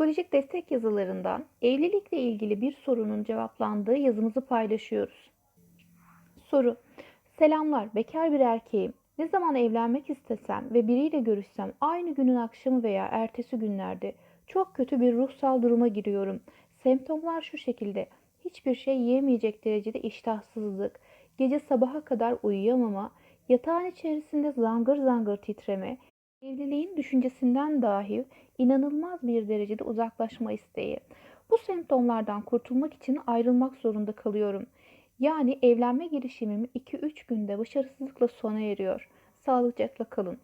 Psikolojik destek yazılarından evlilikle ilgili bir sorunun cevaplandığı yazımızı paylaşıyoruz. Soru: Selamlar, bekar bir erkeğim. Ne zaman evlenmek istesem ve biriyle görüşsem aynı günün akşamı veya ertesi günlerde çok kötü bir ruhsal duruma giriyorum. Semptomlar şu şekilde: hiçbir şey yiyemeyecek derecede iştahsızlık, gece sabaha kadar uyuyamama, yatağın içerisinde zangır zangır titreme, evliliğin düşüncesinden dahi inanılmaz bir derecede uzaklaşma isteği. Bu semptomlardan kurtulmak için ayrılmak zorunda kalıyorum. Yani evlenme girişimim 2-3 günde başarısızlıkla sona eriyor. Sağlıcakla kalın.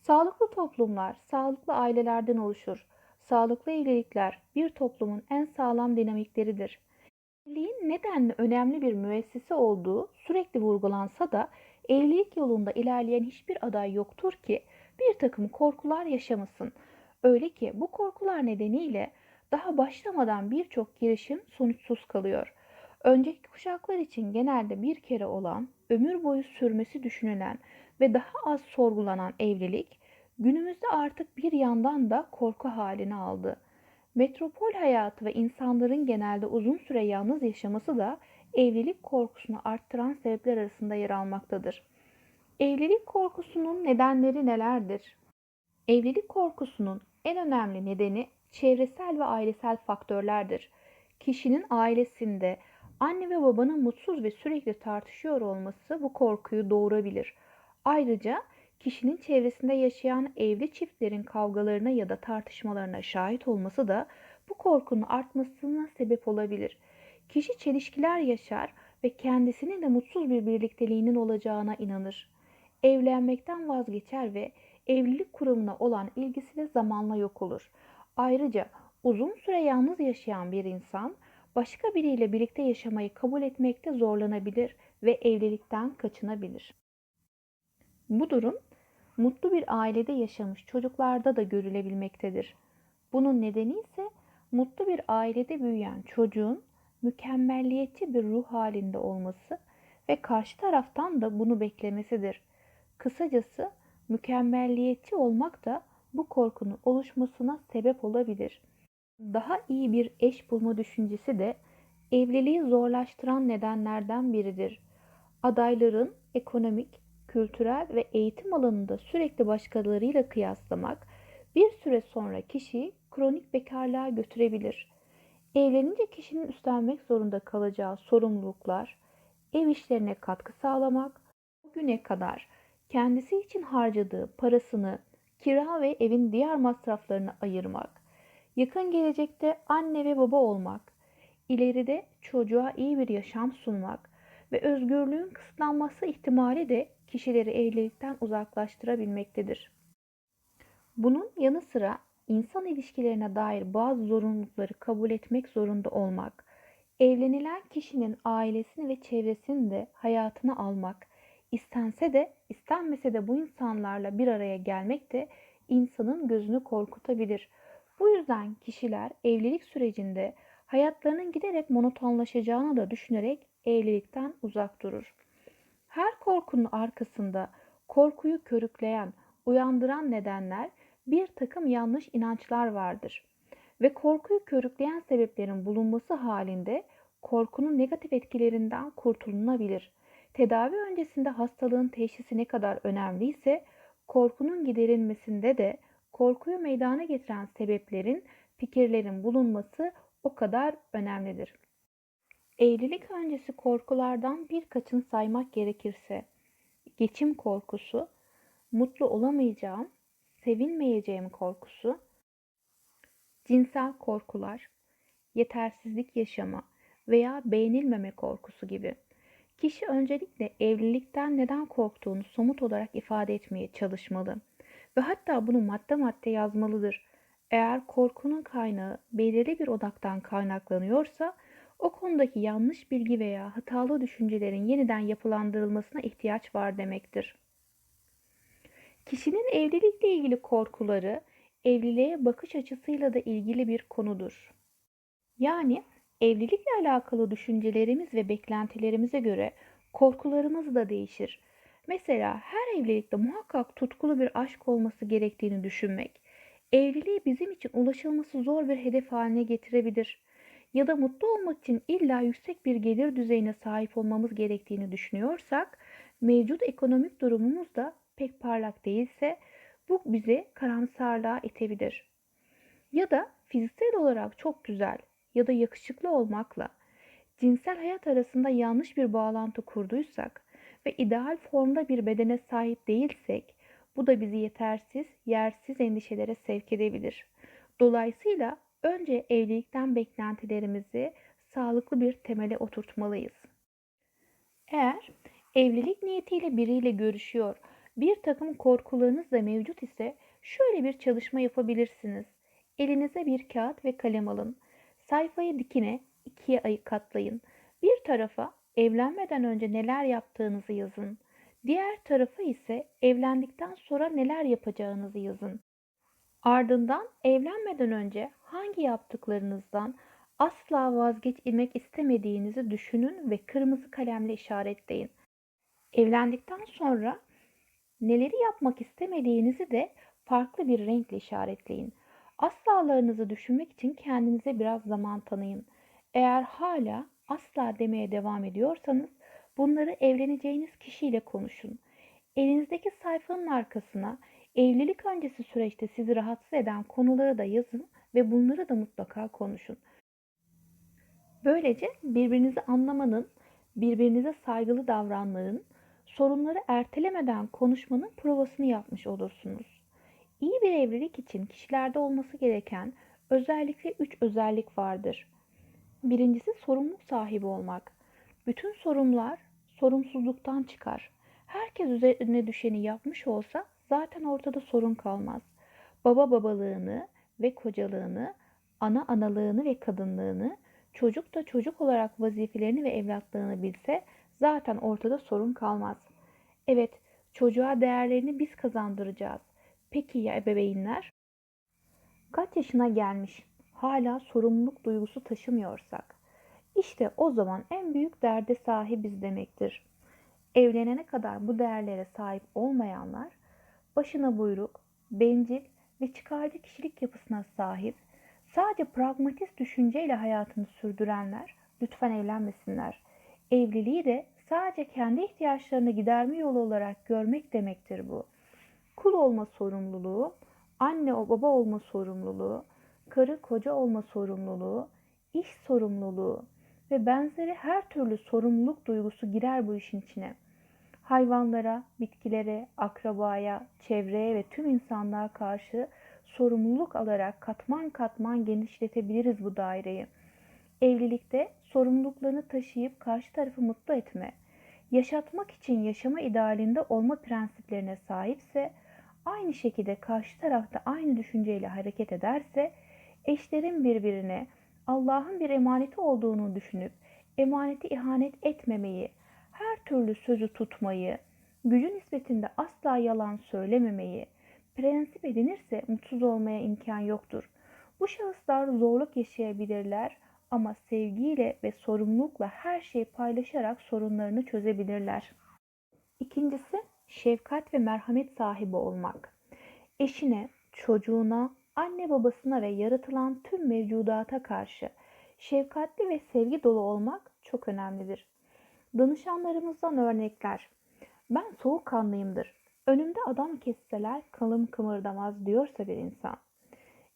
Sağlıklı toplumlar, sağlıklı ailelerden oluşur. Sağlıklı evlilikler bir toplumun en sağlam dinamikleridir. Evliliğin nedenli önemli bir müessese olduğu sürekli vurgulansa da evlilik yolunda ilerleyen hiçbir aday yoktur ki bir takım korkular yaşamasın. Öyle ki bu korkular nedeniyle daha başlamadan birçok girişim sonuçsuz kalıyor. Önceki kuşaklar için genelde bir kere olan, ömür boyu sürmesi düşünülen ve daha az sorgulanan evlilik günümüzde artık bir yandan da korku halini aldı. Metropol hayatı ve insanların genelde uzun süre yalnız yaşaması da evlilik korkusunu arttıran sebepler arasında yer almaktadır. Evlilik korkusunun nedenleri nelerdir? Evlilik korkusunun en önemli nedeni çevresel ve ailesel faktörlerdir. Kişinin ailesinde anne ve babanın mutsuz ve sürekli tartışıyor olması bu korkuyu doğurabilir. Ayrıca kişinin çevresinde yaşayan evli çiftlerin kavgalarına ya da tartışmalarına şahit olması da bu korkunun artmasına sebep olabilir. Kişi çelişkiler yaşar ve kendisinin de mutsuz bir birlikteliğinin olacağına inanır. Evlenmekten vazgeçer ve evlilik kurumuna olan ilgisi de zamanla yok olur. Ayrıca uzun süre yalnız yaşayan bir insan başka biriyle birlikte yaşamayı kabul etmekte zorlanabilir ve evlilikten kaçınabilir. Bu durum mutlu bir ailede yaşamış çocuklarda da görülebilmektedir. Bunun nedeni ise mutlu bir ailede büyüyen çocuğun mükemmelliyetçi bir ruh halinde olması ve karşı taraftan da bunu beklemesidir. Kısacası mükemmelliyetçi olmak da bu korkunun oluşmasına sebep olabilir. Daha iyi bir eş bulma düşüncesi de evliliği zorlaştıran nedenlerden biridir. Adayların ekonomik, kültürel ve eğitim alanında sürekli başkalarıyla kıyaslamak bir süre sonra kişiyi kronik bekarlığa götürebilir. Evlenince kişinin üstlenmek zorunda kalacağı sorumluluklar, ev işlerine katkı sağlamak, o güne kadar kendisi için harcadığı parasını kira ve evin diğer masraflarını ayırmak, yakın gelecekte anne ve baba olmak, ileride çocuğa iyi bir yaşam sunmak ve özgürlüğün kısıtlanması ihtimali de kişileri evlilikten uzaklaştırabilmektedir. Bunun yanı sıra insan ilişkilerine dair bazı zorunlulukları kabul etmek zorunda olmak, evlenilen kişinin ailesini ve çevresini de hayatına almak, istense de istenmese de bu insanlarla bir araya gelmek de insanın gözünü korkutabilir. Bu yüzden kişiler evlilik sürecinde hayatlarının giderek monotonlaşacağını da düşünerek evlilikten uzak durur. Her korkunun arkasında korkuyu körükleyen, uyandıran nedenler bir takım yanlış inançlar vardır. Ve korkuyu körükleyen sebeplerin bulunması halinde korkunun negatif etkilerinden kurtulunabilir. Tedavi öncesinde hastalığın teşhisi ne kadar önemliyse korkunun giderilmesinde de korkuyu meydana getiren sebeplerin, fikirlerin bulunması o kadar önemlidir. Evlilik öncesi korkulardan birkaçını saymak gerekirse geçim korkusu, mutlu olamayacağım, sevilmeyeceğim korkusu, cinsel korkular, yetersizlik yaşama veya beğenilmeme korkusu gibi. Kişi öncelikle evlilikten neden korktuğunu somut olarak ifade etmeye çalışmalı ve hatta bunu madde madde yazmalıdır. Eğer korkunun kaynağı belirli bir odaktan kaynaklanıyorsa o konudaki yanlış bilgi veya hatalı düşüncelerin yeniden yapılandırılmasına ihtiyaç var demektir. Kişinin evlilikle ilgili korkuları evliliğe bakış açısıyla da ilgili bir konudur. Yani evlilikle alakalı düşüncelerimiz ve beklentilerimize göre korkularımız da değişir. Mesela her evlilikte muhakkak tutkulu bir aşk olması gerektiğini düşünmek, Evliliği bizim için ulaşılması zor bir hedef haline getirebilir. Ya da mutlu olmak için illa yüksek bir gelir düzeyine sahip olmamız gerektiğini düşünüyorsak, mevcut ekonomik durumumuz da pek parlak değilse bu bizi karamsarlığa itebilir. Ya da fiziksel olarak çok güzel ya da yakışıklı olmakla cinsel hayat arasında yanlış bir bağlantı kurduysak ve ideal formda bir bedene sahip değilsek bu da bizi yetersiz, yersiz endişelere sevk edebilir. Dolayısıyla önce evlilikten beklentilerimizi sağlıklı bir temele oturtmalıyız. Eğer evlilik niyetiyle biriyle görüşüyor, bir takım korkularınız da mevcut ise şöyle bir çalışma yapabilirsiniz. Elinize bir kağıt ve kalem alın. Sayfayı dikine ikiye ayı katlayın. Bir tarafa evlenmeden önce neler yaptığınızı yazın. Diğer tarafa ise evlendikten sonra neler yapacağınızı yazın. Ardından evlenmeden önce hangi yaptıklarınızdan asla vazgeçilmek istemediğinizi düşünün ve kırmızı kalemle işaretleyin. Evlendikten sonra neleri yapmak istemediğinizi de farklı bir renkle işaretleyin. Aslalarınızı düşünmek için kendinize biraz zaman tanıyın. Eğer hala asla demeye devam ediyorsanız bunları evleneceğiniz kişiyle konuşun. Elinizdeki sayfanın arkasına evlilik öncesi süreçte sizi rahatsız eden konuları da yazın ve bunları da mutlaka konuşun. Böylece birbirinizi anlamanın, birbirinize saygılı davranmanın, sorunları ertelemeden konuşmanın provasını yapmış olursunuz. İyi bir evlilik için kişilerde olması gereken özellikle üç özellik vardır. Birincisi sorumluluk sahibi olmak. Bütün sorumlar sorumsuzluktan çıkar. Herkes üzerine düşeni yapmış olsa zaten ortada sorun kalmaz. Baba babalığını ve kocalığını, ana analığını ve kadınlığını, çocuk da çocuk olarak vazifelerini ve evlatlığını bilse zaten ortada sorun kalmaz. Evet, çocuğa değerlerini biz kazandıracağız. Peki ya ebeveynler? Kaç yaşına gelmiş, hala sorumluluk duygusu taşımıyorsak, işte o zaman en büyük derde sahibiz demektir. Evlenene kadar bu değerlere sahip olmayanlar, başına buyruk, bencil ve çıkarcı kişilik yapısına sahip, sadece pragmatist düşünceyle hayatını sürdürenler lütfen evlenmesinler. Evliliği de sadece kendi ihtiyaçlarını giderme yolu olarak görmek demektir bu. Kul olma sorumluluğu, anne o baba olma sorumluluğu, karı koca olma sorumluluğu, iş sorumluluğu ve benzeri her türlü sorumluluk duygusu girer bu işin içine. Hayvanlara, bitkilere, akrabaya, çevreye ve tüm insanlığa karşı sorumluluk alarak katman katman genişletebiliriz bu daireyi. Evlilikte sorumluluklarını taşıyıp karşı tarafı mutlu etme, yaşatmak için yaşama idealinde olma prensiplerine sahipse, aynı şekilde karşı tarafta aynı düşünceyle hareket ederse, eşlerin birbirine Allah'ın bir emaneti olduğunu düşünüp emaneti ihanet etmemeyi, her türlü sözü tutmayı, gücü nispetinde asla yalan söylememeyi prensip edinirse mutsuz olmaya imkan yoktur. Bu şahıslar zorluk yaşayabilirler ama sevgiyle ve sorumlulukla her şeyi paylaşarak sorunlarını çözebilirler. İkincisi şefkat ve merhamet sahibi olmak. Eşine, çocuğuna, anne babasına ve yaratılan tüm mevcudata karşı şefkatli ve sevgi dolu olmak çok önemlidir. Danışanlarımızdan örnekler. Ben soğukkanlıyımdır. Önümde adam kesseler kalım kımırdamaz diyorsa bir insan.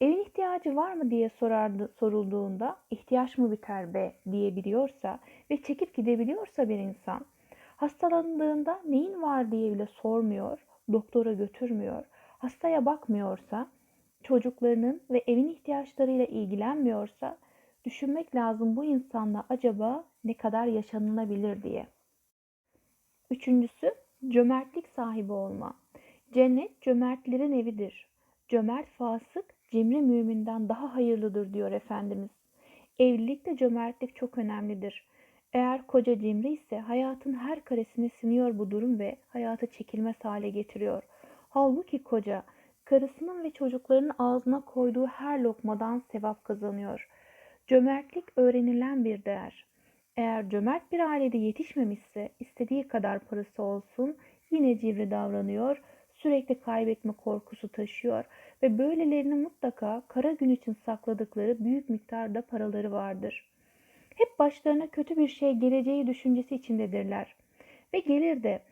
Evin ihtiyacı var mı diye sorardı, sorulduğunda ihtiyaç mı biter be diyebiliyorsa ve çekip gidebiliyorsa bir insan. Hastalandığında neyin var diye bile sormuyor, doktora götürmüyor, hastaya bakmıyorsa, çocuklarının ve evin ihtiyaçlarıyla ilgilenmiyorsa düşünmek lazım bu insanla acaba ne kadar yaşanılabilir diye. Üçüncüsü cömertlik sahibi olma. Cennet cömertlerin evidir. Cömert fasık cimri müminden daha hayırlıdır diyor Efendimiz. Evlilikte cömertlik çok önemlidir. Eğer koca cimri ise hayatın her karesine siniyor bu durum ve hayatı çekilmez hale getiriyor. Halbuki koca karısının ve çocuklarının ağzına koyduğu her lokmadan sevap kazanıyor. Cömertlik öğrenilen bir değer. Eğer cömert bir ailede yetişmemişse istediği kadar parası olsun yine cimri davranıyor, sürekli kaybetme korkusu taşıyor ve böylelerinin mutlaka kara gün için sakladıkları büyük miktarda paraları vardır. Hep başlarına kötü bir şey geleceği düşüncesi içindedirler. Ve gelir de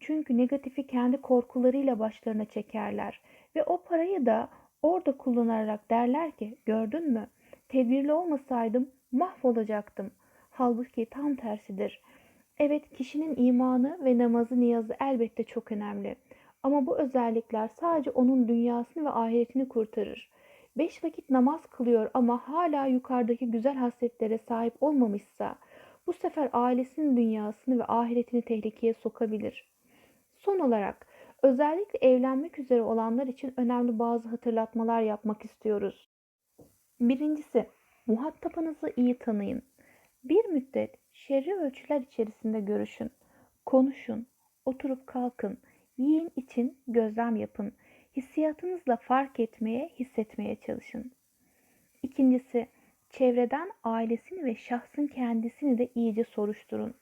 çünkü negatifi kendi korkularıyla başlarına çekerler ve o parayı da orada kullanarak derler ki gördün mü tedbirli olmasaydım mahvolacaktım. Halbuki tam tersidir. Evet kişinin imanı ve namazı niyazı elbette çok önemli. Ama bu özellikler sadece onun dünyasını ve ahiretini kurtarır. Beş vakit namaz kılıyor ama hala yukarıdaki güzel hasletlere sahip olmamışsa bu sefer ailesinin dünyasını ve ahiretini tehlikeye sokabilir. Son olarak özellikle evlenmek üzere olanlar için önemli bazı hatırlatmalar yapmak istiyoruz. Birincisi, muhatabınızı iyi tanıyın. Bir müddet şerri ölçüler içerisinde görüşün, konuşun, oturup kalkın, yiyin için gözlem yapın. Hissiyatınızla fark etmeye, hissetmeye çalışın. İkincisi, çevreden ailesini ve şahsın kendisini de iyice soruşturun.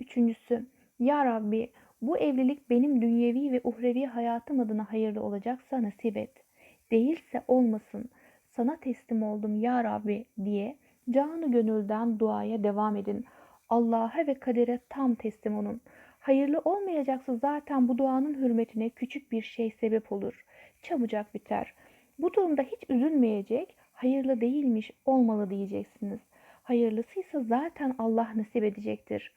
Üçüncüsü, Ya Rabbi bu evlilik benim dünyevi ve uhrevi hayatım adına hayırlı olacaksa nasip et. Değilse olmasın. Sana teslim oldum ya Rabbi diye canı gönülden duaya devam edin. Allah'a ve kadere tam teslim olun. Hayırlı olmayacaksa zaten bu duanın hürmetine küçük bir şey sebep olur. Çabucak biter. Bu durumda hiç üzülmeyecek, hayırlı değilmiş olmalı diyeceksiniz. Hayırlısıysa zaten Allah nasip edecektir.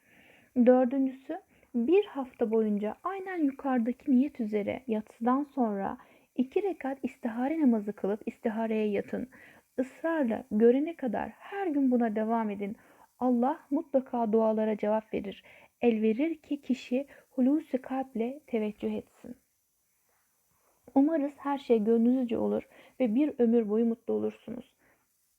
Dördüncüsü, bir hafta boyunca aynen yukarıdaki niyet üzere yatsıdan sonra iki rekat istihare namazı kılıp istihareye yatın. Israrla görene kadar her gün buna devam edin. Allah mutlaka dualara cevap verir. El verir ki kişi hulusi kalple teveccüh etsin. Umarız her şey gönlünüzce olur ve bir ömür boyu mutlu olursunuz.